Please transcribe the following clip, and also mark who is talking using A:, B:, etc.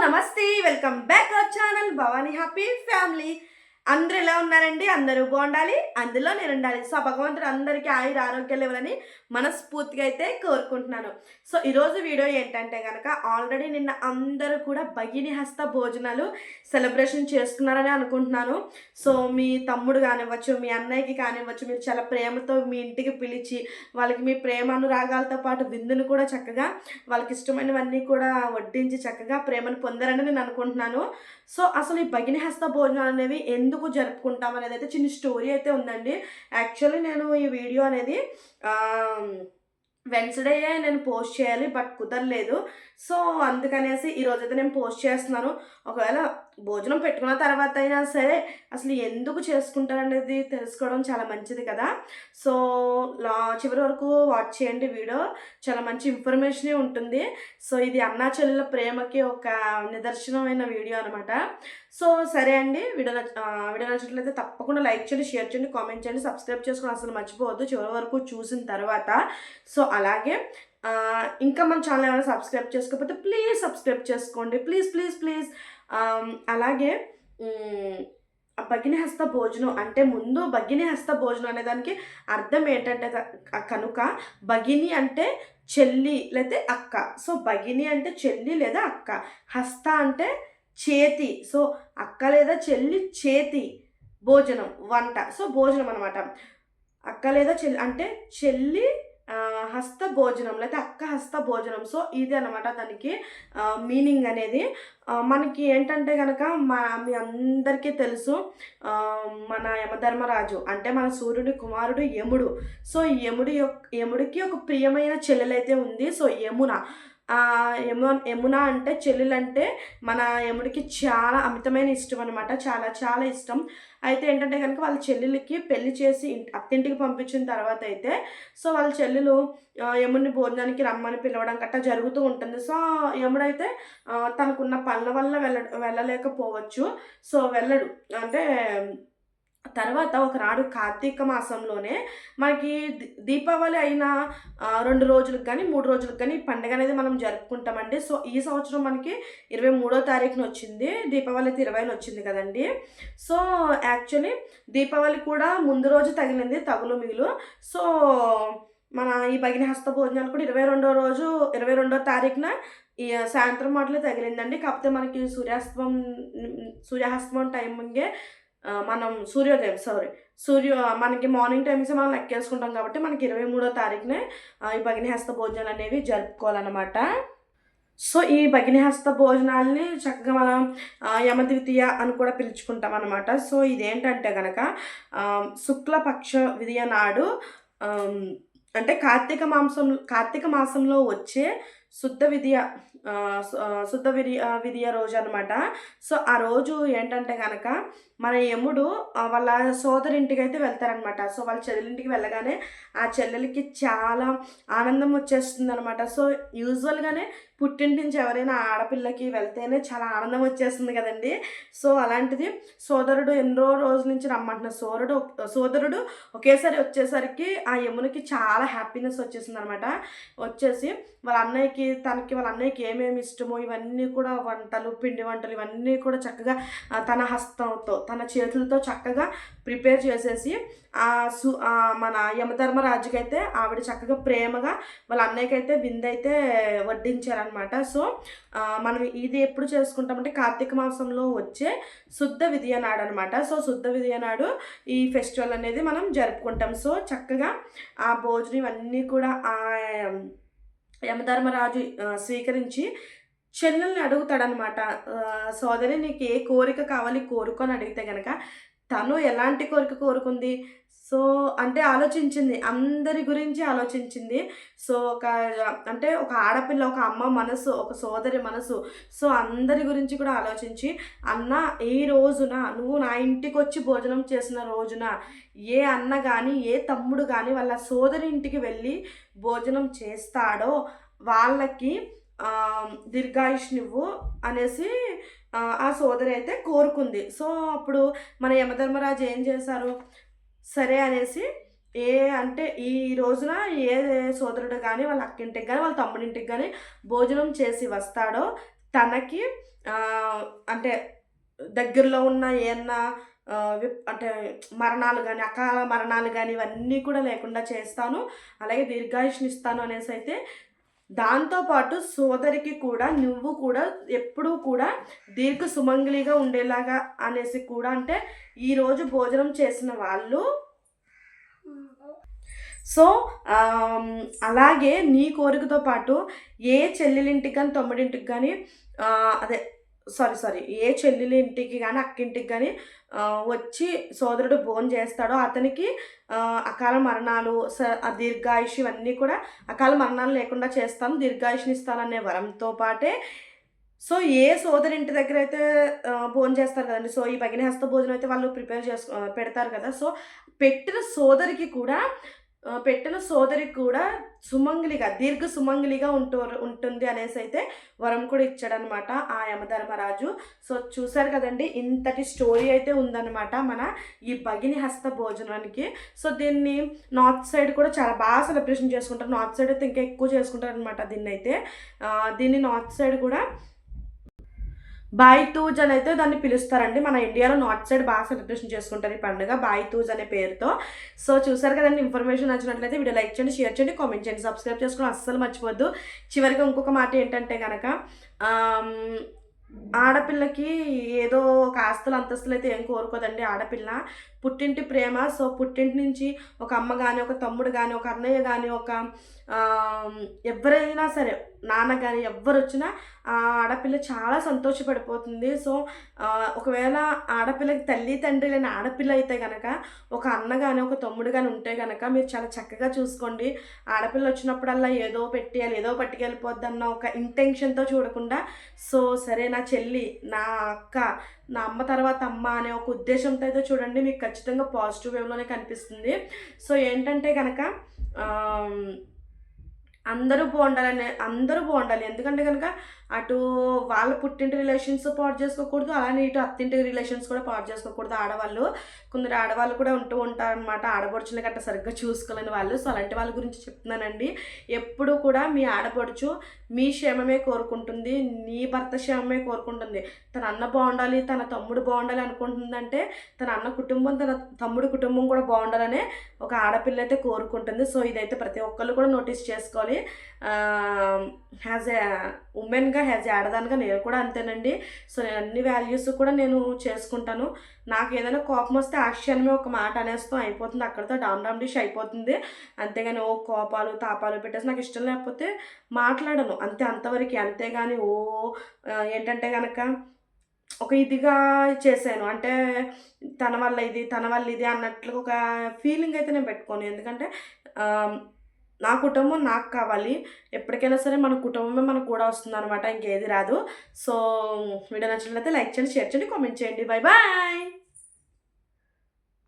A: నమస్తే welcome back our channel Bhavani happy family అందరూ ఎలా ఉన్నారండి? అందరూ బాగుండాలి అందులో నేను ఉండాలి. సో భగవంతుడు అందరికీ ఆయుర ఆరోగ్యాలు ఇవ్వాలని మనస్ఫూర్తిగా అయితే కోరుకుంటున్నాను. సో ఈరోజు వీడియో ఏంటంటే కనుక ఆల్రెడీ నిన్న అందరూ కూడా భగిని హస్త భోజనాలు సెలబ్రేషన్ చేసుకున్నారని అనుకుంటున్నాను. సో మీ తమ్ముడు కానివ్వచ్చు మీ అన్నయ్యకి కానివ్వచ్చు మీరు చాలా ప్రేమతో మీ ఇంటికి పిలిచి వాళ్ళకి మీ ప్రేమ అనురాగాలతో పాటు విందును కూడా చక్కగా వాళ్ళకి ఇష్టమైనవన్నీ కూడా వడ్డించి చక్కగా ప్రేమను పొందారని నేను అనుకుంటున్నాను. సో అసలు ఈ భగిని హస్త భోజనాలు అనేవి ఎందుకు జరుపుకుంటాం అనేది అయితే చిన్న స్టోరీ అయితే ఉందండి. యాక్చువల్లీ నేను ఈ వీడియో అనేది వెన్స్డే నేను పోస్ట్ చేయాలి బట్ కుదరలేదు. సో అందుకనేసి ఈరోజు అయితే నేను పోస్ట్ చేస్తున్నాను. ఒకవేళ భోజనం పెట్టుకున్న తర్వాత అయినా సరే అసలు ఎందుకు చేసుకుంటారనేది తెలుసుకోవడం చాలా మంచిది కదా. సో లా చివరి వరకు వాచ్ చేయండి వీడియో. చాలా మంచి ఇన్ఫర్మేషనే ఉంటుంది. సో ఇది అన్నా చెల్లెల ప్రేమకి ఒక నిదర్శనమైన వీడియో అనమాట సో సరే అండి. వీడియో వీడియో నచ్చినట్లయితే తప్పకుండా లైక్ చేయండి షేర్ చేయండి కామెంట్ చేయండి సబ్స్క్రైబ్ చేసుకుని అసలు మర్చిపోవద్దు. చివరి వరకు చూసిన తర్వాత. సో అలాగే ఇంకా మన ఛానల్ ఏమైనా సబ్స్క్రైబ్ చేసుకోకపోతే ప్లీజ్ సబ్స్క్రైబ్ చేసుకోండి. Please please please. అలాగే భగిని హస్త భోజనం అంటే ముందు భగిని హస్త భోజనం అనే దానికి అర్థం ఏంటంటే కనుక భగిని అంటే చెల్లి లేదా అక్క. సో భగిని అంటే చెల్లి లేదా అక్క. హస్త అంటే చేతి. సో అక్క లేదా చెల్లి చేతి భోజనం వంట. సో భోజనం అనమాట అక్క లేదా చెల్లి అంటే చెల్లి హస్త భోజనం లేకపోతే అక్క హస్త భోజనం సో ఇది అనమాట దానికి మీనింగ్ అనేది. మనకి ఏంటంటే కనుక మా మీ అందరికీ తెలుసు మన యమధర్మరాజు అంటే మన సూర్యుడి కుమారుడు యముడు. సో యముడి యొక్క యముడికి ఒక ప్రియమైన చెల్లెలైతే ఉంది. సో యమున. యము యమున అంటే చెల్లెలంటే మన యముడికి చాలా అమితమైన ఇష్టం అనమాట చాలా చాలా ఇష్టం. అయితే ఏంటంటే కనుక వాళ్ళ చెల్లెలకి పెళ్ళి చేసి ఇంటి అత్తింటికి పంపించిన తర్వాత అయితే సో వాళ్ళ చెల్లెలు యముడిని భోజనానికి రమ్మని పిలవడం గట్టా జరుగుతూ ఉంటుంది. సో యముడైతే తనకున్న పనుల వల్ల వెళ్ళ వెళ్ళలేకపోవచ్చు. సో వెళ్ళడు. అంటే తర్వాత ఒకనాడు కార్తీక మాసంలోనే మనకి దీపావళి అయిన రెండు రోజులకు కానీ మూడు రోజులకు కానీ పండుగ అనేది మనం జరుపుకుంటామండి. సో ఈ సంవత్సరం మనకి ఇరవై మూడో తారీఖున వచ్చింది. దీపావళి అయితే ఇరవైన వచ్చింది కదండి. సో యాక్చువల్లీ దీపావళి కూడా ముందు రోజు తగిలింది తగులు మిగులు సో మన ఈ భగిన హస్త భోజనాలు కూడా ఇరవై రెండో రోజు ఇరవై రెండో తారీఖున ఈ సాయంత్రం మాటలే తగిలిందండి. కాకపోతే మనకి సూర్యాస్తమం సూర్యాస్తమం టైమింగే మనం సూర్యోదయం సారీ సూర్య మనకి మార్నింగ్ టైమ్స్ మనం లెక్కేసుకుంటాం కాబట్టి మనకి ఇరవై మూడో తారీఖునే ఈ భగినిహస్త భోజనాలు అనేవి జరుపుకోవాలన్నమాట. సో ఈ భగిని భోజనాలని భోజనాల్ని చక్కగా మనం యమద్వితీయ అని కూడా పిలుచుకుంటాం అనమాట సో ఇదేంటంటే కనుక శుక్లపక్ష విధియ నాడు అంటే కార్తీక మాంసం కార్తీక మాసంలో వచ్చే శుద్ధ విద్య శుద్ధ విధియ విధియ రోజు అనమాట సో ఆ రోజు ఏంటంటే కనుక మన యముడు వాళ్ళ సోదరింటికి అయితే వెళ్తారనమాట సో వాళ్ళ చెల్లెలింటికి వెళ్ళగానే ఆ చెల్లెలకి చాలా ఆనందం వచ్చేస్తుంది అనమాట సో యూజువల్గానే పుట్టింటి నుంచి ఎవరైనా ఆడపిల్లకి వెళ్తేనే చాలా ఆనందం వచ్చేస్తుంది కదండి. సో అలాంటిది సోదరుడు ఎన్నో రోజుల నుంచి రమ్మంటున్న సోదరుడు సోదరుడు ఒకేసారి వచ్చేసరికి ఆ యమునికి చాలా హ్యాపీనెస్ వచ్చేసింది అనమాట వచ్చేసి వాళ్ళ అన్నయ్యకి తనకి వాళ్ళ అన్నయ్యకి ఏమేమి ఇష్టమో ఇవన్నీ కూడా వంటలు పిండి వంటలు ఇవన్నీ కూడా చక్కగా తన హస్తంతో తన చేతులతో చక్కగా ప్రిపేర్ చేసేసి ఆ సు మన యమధర్మరాజుకి అయితే ఆవిడ చక్కగా ప్రేమగా వాళ్ళ అన్నయ్యకి అయితే విందైతే అనమాట సో మనం ఇది ఎప్పుడు చేసుకుంటామంటే కార్తీక మాసంలో వచ్చే శుద్ధ విధియ నాడు అనమాట సో శుద్ధ విధియ నాడు ఈ ఫెస్టివల్ అనేది మనం జరుపుకుంటాం. సో చక్కగా ఆ భోజనం ఇవన్నీ కూడా ఆ యమధర్మరాజు స్వీకరించి చెల్లెల్ని అడుగుతాడనమాట సోదరి నీకు ఏ కోరిక కావాలి కోరుకొని అడిగితే కనుక తను ఎలాంటి కోరిక కోరుకుంది? సో అంటే ఆలోచించింది. అందరి గురించి ఆలోచించింది. సో ఒక అంటే ఒక ఆడపిల్ల ఒక అమ్మ మనసు ఒక సోదరి మనసు. సో అందరి గురించి కూడా ఆలోచించి అన్న ఈ రోజున నువ్వు నా ఇంటికి వచ్చి భోజనం చేసిన రోజున ఏ అన్న కానీ ఏ తమ్ముడు కానీ వాళ్ళ సోదరి ఇంటికి వెళ్ళి భోజనం చేస్తాడో వాళ్ళకి ఆ, దీర్ఘాయుష్నివ్వు అనేసి ఆ, ఆ సోదరి అయితే కోరుకుంది. సో అప్పుడు మన యమధర్మరాజు ఏం చేశారు? సరే అనేసి ఏ అంటే ఈ రోజున ఏ సోదరుడు కానీ వాళ్ళ అక్కింటికి కానీ వాళ్ళ తమ్ముడింటికి కానీ భోజనం చేసి వస్తాడో తనకి అంటే దగ్గరలో ఉన్న ఏమన్నా అంటే మరణాలు కానీ అకాల మరణాలు కానీ ఇవన్నీ కూడా లేకుండా చేస్తాను. అలాగే దీర్ఘాయుష్ని ఇస్తాను అనేసి అయితే దాంతోపాటు సోదరికి కూడా నువ్వు కూడా ఎప్పుడూ కూడా దీర్ఘ సుమంగళిగా ఉండేలాగా అనేసి కూడా అంటే ఈరోజు భోజనం చేసిన వాళ్ళు. సో అలాగే నీ కోరికతో పాటు ఏ చెల్లెలింటికి కానీ తమ్ముడింటికి కానీ అదే సారీ సారీ ఏ చెల్లెలి ఇంటికి కానీ అక్కింటికి కానీ వచ్చి సోదరుడు భోజనం చేస్తాడో అతనికి అకాల మరణాలు స దీర్ఘాయుష్ ఇవన్నీ కూడా అకాల మరణాలు లేకుండా చేస్తాను దీర్ఘాయుష్ని ఇస్తాననే వరంతో పాటే. సో ఏ సోదరి ఇంటి దగ్గర అయితే భోజనం చేస్తారు కదండి సో ఈ భగిని హస్త భోజనం అయితే వాళ్ళు ప్రిపేర్ చేసు పెడతారు కదా సో పెట్టిన సోదరికి కూడా పెట్టిన సోదరికి కూడా సుమంగిలిగా దీర్ఘ సుమంగిలిగా ఉంటూ ఉంటుంది అనేసి అయితే వరం కూడా ఇచ్చాడనమాట ఆ యమధర్మరాజు. సో చూసారు కదండి ఇంతటి స్టోరీ అయితే ఉందన్నమాట మన ఈ భగిని హస్త భోజనానికి. సో దీన్ని నార్త్ సైడ్ కూడా చాలా బాగా సెలబ్రేషన్ చేసుకుంటారు. నార్త్ సైడ్ అయితే ఇంకా ఎక్కువ చేసుకుంటారు అనమాట దీన్ని అయితే దీన్ని నార్త్ సైడ్ కూడా బాయితూజ్ అని అయితే దాన్ని పిలుస్తారండి. మన ఇండియాలో నార్త్ సైడ్ బాగా సెలబ్రేషన్ చేసుకుంటారు ఈ పండుగ బాయితూజ్ అనే పేరుతో. సో చూసారు కదండి ఇన్ఫర్మేషన్ నచ్చినట్లయితే వీడియో లైక్ చేయండి షేర్ చేయండి కామెంట్ చేయండి సబ్స్క్రైబ్ చేసుకోవడం అస్సలు మర్చిపోద్దు చివరిగా ఇంకొక మాట ఏంటంటే కనుక ఆడపిల్లకి ఏదో ఒక ఆస్తులు అంతస్తులు అయితే ఏం కోరుకోదండి ఆడపిల్ల. పుట్టింటి ప్రేమ. సో పుట్టింటి నుంచి ఒక అమ్మ కానీ ఒక తమ్ముడు కానీ ఒక అన్నయ్య కానీ ఒక ఎవరైనా సరే నాన్న కానీ ఎవ్వరు వచ్చినా ఆ ఆడపిల్ల చాలా సంతోషపడిపోతుంది. సో ఒకవేళ ఆడపిల్లకి తల్లి తండ్రి లేని ఆడపిల్ల అయితే కనుక ఒక అన్న కానీ ఒక తమ్ముడు కానీ ఉంటే కనుక మీరు చాలా చక్కగా చూసుకోండి. ఆడపిల్ల వచ్చినప్పుడల్లా ఏదో పెట్టేయాలి ఏదో పట్టుకెళ్ళిపోద్ది అన్న ఒక ఇంటెన్షన్తో చూడకుండా సో సరేనా చెల్లి నా అక్క నా అమ్మ తర్వాత అమ్మ అనే ఒక ఉద్దేశంతో అయితే చూడండి మీకు ఖచ్చితంగా పాజిటివ్ వేవ్లోనే కనిపిస్తుంది. సో ఏంటంటే కనుక అందరూ బాగుండాలని అందరూ బాగుండాలి. ఎందుకంటే కనుక అటు వాళ్ళ పుట్టింటి రిలేషన్స్ పాడు చేసుకోకూడదు అలానే ఇటు అత్తింటి రిలేషన్స్ కూడా పాడు చేసుకోకూడదు. ఆడవాళ్ళు కొందరు ఆడవాళ్ళు కూడా ఉంటూ ఉంటారనమాట ఆడపడుచుని గట్ట సరిగ్గా చూసుకోలేని వాళ్ళు. సో అలాంటి వాళ్ళ గురించి చెప్తున్నానండి. ఎప్పుడు కూడా మీ ఆడపడుచు మీ క్షేమమే కోరుకుంటుంది నీ భర్త క్షేమమే కోరుకుంటుంది. తన అన్న బాగుండాలి తన తమ్ముడు బాగుండాలి అనుకుంటుందంటే తన అన్న కుటుంబం తన తమ్ముడు కుటుంబం కూడా బాగుండాలనే ఒక ఆడపిల్ల అయితే కోరుకుంటుంది. సో ఇదైతే ప్రతి ఒక్కళ్ళు కూడా నోటీస్ చేసుకోవాలి. హ్యాజ్ ఎ ఉమెన్గా హ్యాజ్ ఏ ఆడదానిగా నేను కూడా అంతేనండి. సో నేను అన్ని వాల్యూస్ కూడా నేను చేసుకుంటాను. నాకు ఏదైనా కోపం వస్తే ఆశ్చర్యమే ఒక మాట అనేస్తాం అయిపోతుంది. అక్కడితో డామ్ డామ్ డిష్ అయిపోతుంది. అంతేగాని ఓ కోపాలు తాపాలు పెట్టేసి నాకు ఇష్టం లేకపోతే మాట్లాడను. అంతే అంతవరకు అంతేగాని ఓ ఏంటంటే కనుక ఒక ఇదిగా చేశాను. అంటే తన వల్ల ఇది తన వల్ల ఇది అన్నట్లు ఒక ఫీలింగ్ అయితే నేను పెట్టుకోను. ఎందుకంటే నా కుటుంబం నాకు కావాలి. ఎప్పటికైనా సరే మన కుటుంబమే మనకు కూడా వస్తుంది అనమాట ఇంకేది రాదు. సో వీడియో నచ్చినట్లయితే లైక్ చేయండి షేర్ చేయండి కామెంట్ చేయండి. Bye bye